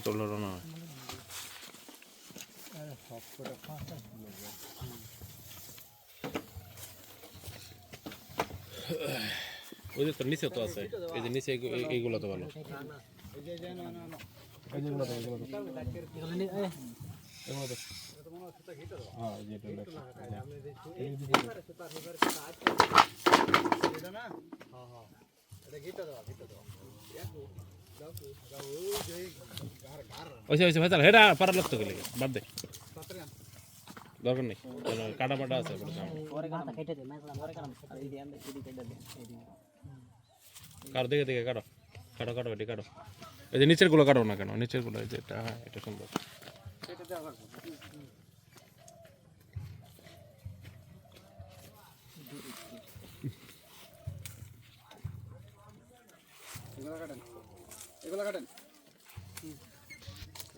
চলল না ওই যে তোর নিচে তো আছে। এই যে নিচে এই- এই- এইগুলো তো ভালো। এইগুলো তো এইগুলো তো। এগুলো তো। হ্যাঁ যেটা লেখা। ওইসে ওইসে ভাই হেটা পারা লাগতো গেলে। বাদ দে। দরকার নেই। কাটা পাটা আছে কোনো কাটো দেখে দেখে কাটো। কাটো কাটো এটি কাটো। এই যে নিচেরগুলো কাটো না কেন? নিচেরগুলো এই যে এটা হ্যাঁ এটা সুন্দর। এগুলা কাটেন এগুলা কাটেন।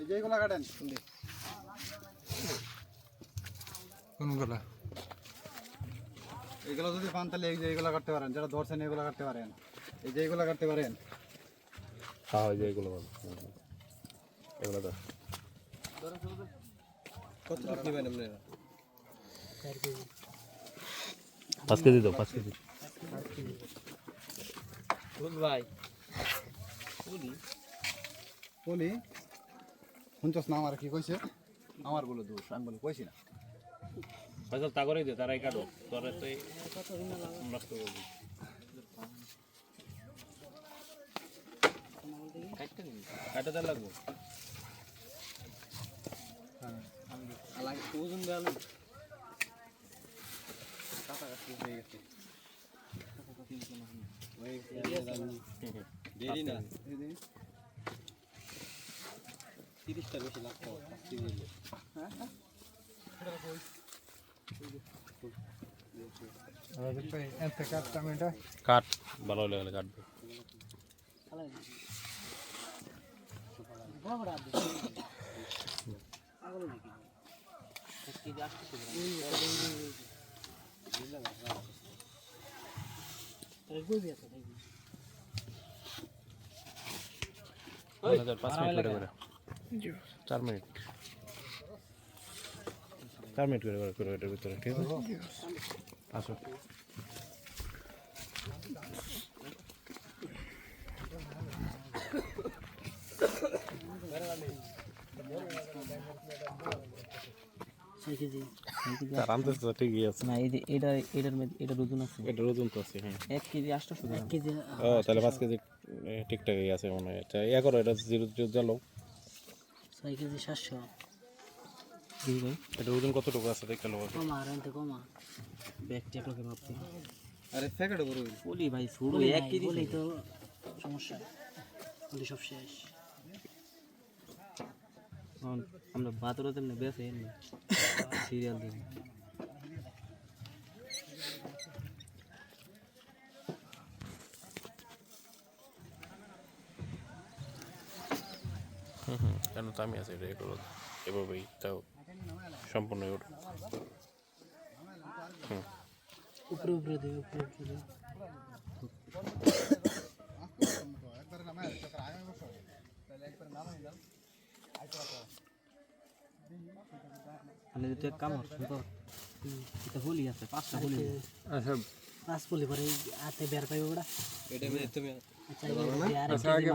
এই যে এগুলা কাটেন। কোনগুলো? এগুলো যদি পান তাহলে এই যে এগুলা কাটতে পারেন যারা ধরছেন এগুলা কাটতে পারেন। এই যে এগুলা কাটতে পারেন। হ্যাঁ যে এগুলো এগুলো তো। কত নেবেন আপনারা পাঁচ কেজি দাও পাঁচ কেজি। বলি। শুনছস না আমার কি কইছে? আমারগুলো দোষ আমি বলে কইছি না। ফসল তা করেই দে তারাই কাটো। তোরা তো এই নষ্ট করে দিই কাটাতে লাগবো? ওজন দেওয়া দেরি না। তিরিশটা বেশি লাগতো কাটতাম এটা। কাট ভালো হলে গেলে কাটবে পাঁচ মিনিট করে করে। চার মিনিট। চার মিনিট করে করে করে এটার ভিতরে ঠিক আছে? আসো। আনতেছে তো ঠিকই আছে। না এই যে এটা এটার মধ্যে এটার ওজন আছে। ওজন তো আছে হ্যাঁ। এক কেজি আটশো এক কেজি ও তাহলে পাঁচ কেজি ঠিকঠাকই আছে মনে হয়। আচ্ছা ইয়া এটা জিরো জিরো জ্বালো ছয় কেজি সাতশো। এটা ওজন কতটুকু আছে দেখতে লোক কমা আর এনতে কমা। ব্যাগ চেক লোকে ভাবছি। আরে প্যাকেটে বড় বলি ভাই শুরু এক কেজি বলি তো সমস্যা। সব শেষ। আমরা বাতরও তেমনি বেছে সিরিয়াল দিন হুম হুম কেন তো আমি আছি এটা এগুলো এভাবেই তাও সম্পূর্ণ ওটা হুম। উপরে উপরে দিই উপরে উপরে দিই মানে তো এক কাম করছেন তো এটা হোলি আছে পাঁচটা হোলি আচ্ছা। পাঁচ হোলি পরে হাতে বের পাইবে ওটা এটা তুমি আচ্ছা আচ্ছা আগে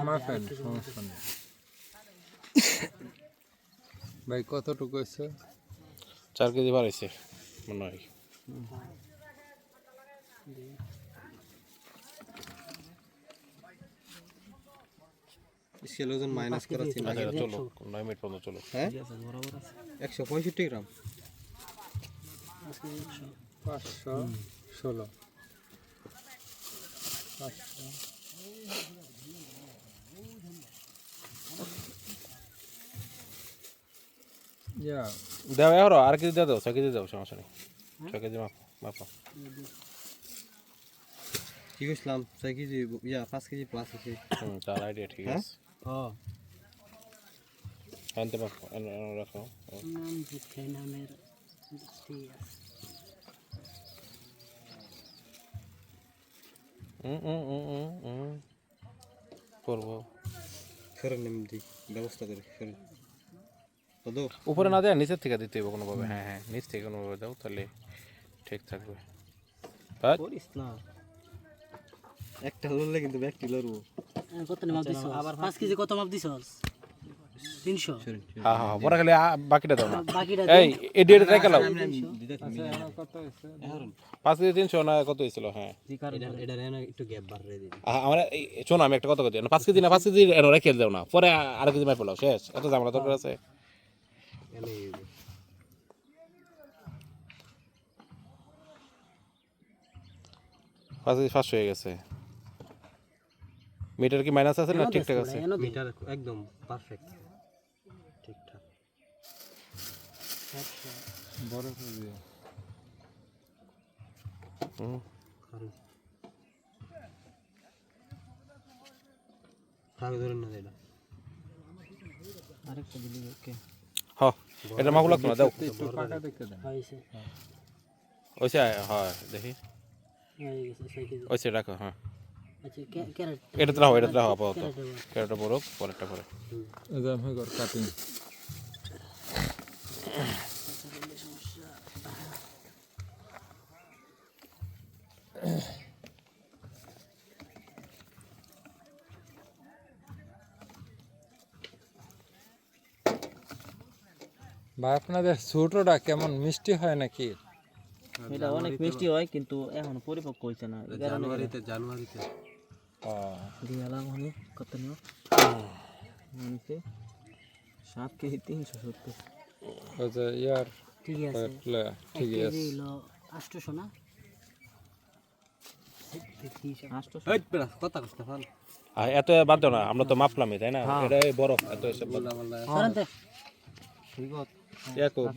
সমস্যা নেই। ভাই কতটুকু হয়েছে? চার কেজি বাড়াইছে মনে হয়। স্কেল ওজন মাইনাস করা আচ্ছা চলো নয় মিনিট পর্যন্ত চলো। হ্যাঁ? ঠিক আছে বরাবর আছে। একশো পঁয়ষট্টি গ্রাম। পাঁচ কেজি একশো। পাঁচশো ষোলো। পাঁচশো ইয়া দাও এগারো আর কেজি দাও ছয় কেজি দাও সমস্যা নেই। ছয় কেজি মাপ মাপা কি কইছিলাম ছয় কেজি ইয়া পাঁচ কেজি প্লাস আছে হুম তার আইডিয়া ঠিক হ্যাঁ? আছে। হ্যাঁ আনতে পারো আন- আন- রাখো নাম দুঃখে নামের ঠিক আছে হুম হুম হুম হুম হুম করব সরেন এমনি ব্যবস্থা করে সরেন দাদু উপরে না দেয় নিচের থেকে দিতে হবে কোনোভাবে হ্যাঁ হ্যাঁ নিচ থেকে কোনোভাবে দাও তাহলে ঠিক থাকবে বাট করিস না একটা লড়লে কিন্তু ব্যাগটি লড়বো কত মাপ দিছ আবার পাঁচ কেজি কত মাপ দিছ তিনশো। সরেন হ্যাঁ হ্যাঁ পরে খালি বাকিটা দাও না। বাকিটা এই এডিট রেখে লাও। কত হয়েছে? পাঁচ কেজি তিনশো না কত হয়েছিল? হ্যাঁ। এটা এটা রেনা একটু গ্যাপ বার রে দিন আমার এই আমি একটা কথা না কেজি না পাঁচ কেজি এনে রেখে দাও না। পরে আর কেজি মাই পেলাও শেষ। এত জামালা দরকার আছে। পাঁচ কেজি পাঁচশো হয়ে গেছে। মিটার কি মাইনাস আছে না ঠিকঠাক আছে? মিটার একদম পারফেক্ট ঠিকঠাক। বড় এটা। লাগতো না দাও। দেখে ওইসে হয় দেখি। হয়ে গেছে ওইসে রাখো হ্যাঁ। এটাতে রাখো এটাতে রাখো আপাতত। ক্যারেটটা বড় পরেরটা পরে। কাটিং ভাই আপনাদের ছোটটা কেমন মিষ্টি হয় নাকি? এটা অনেক মিষ্টি হয় কিন্তু এখন পরিপক্ক হয়েছে না। জানুয়ারিতে জানুয়ারিতে। দিয়ে এলাম কত নিও মানুষে সাত কেজি তিনশো সত্তর। যে ইয়ার ঠিকই আছে। কেজি আছে। হলো আটশোশো না? কথা কষ্ট এত বাদ দাও না আমরা তো মাপলামই তাই না? এটা বরফ এত এসব। ঠিক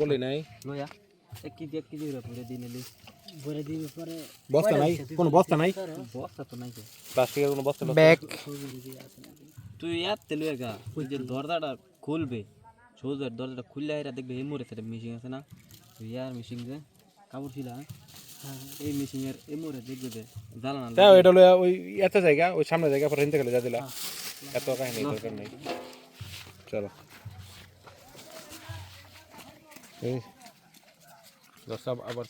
বলি নাই। লয়া এক কেজি এক কেজি দিন ভরে দিবি পরে বস্তা নাই? কোনো বস্তা নাই? বস্তা তো নাই। প্লাস্টিকের কোনো বস্তা ব্যাগ। তুই ইয়ার তেল গা ওই যে দরজাটা খুলবে সোজার দরজাটা খুললে এরা দেখবে এই মোড়ে একটা মেশিন আছে না? ইয়ার মেশিন যে কাপড় ছিল এই মেশিনের এই মোড়ে দেখবে যে জ্বালানা তাও এটা হলো ওই এত জায়গা ওই সামনে জায়গা পরে হিনতে গেলে যা দিলা। এত কাহিনী দরকার নেই চলো। এই দশটা আবার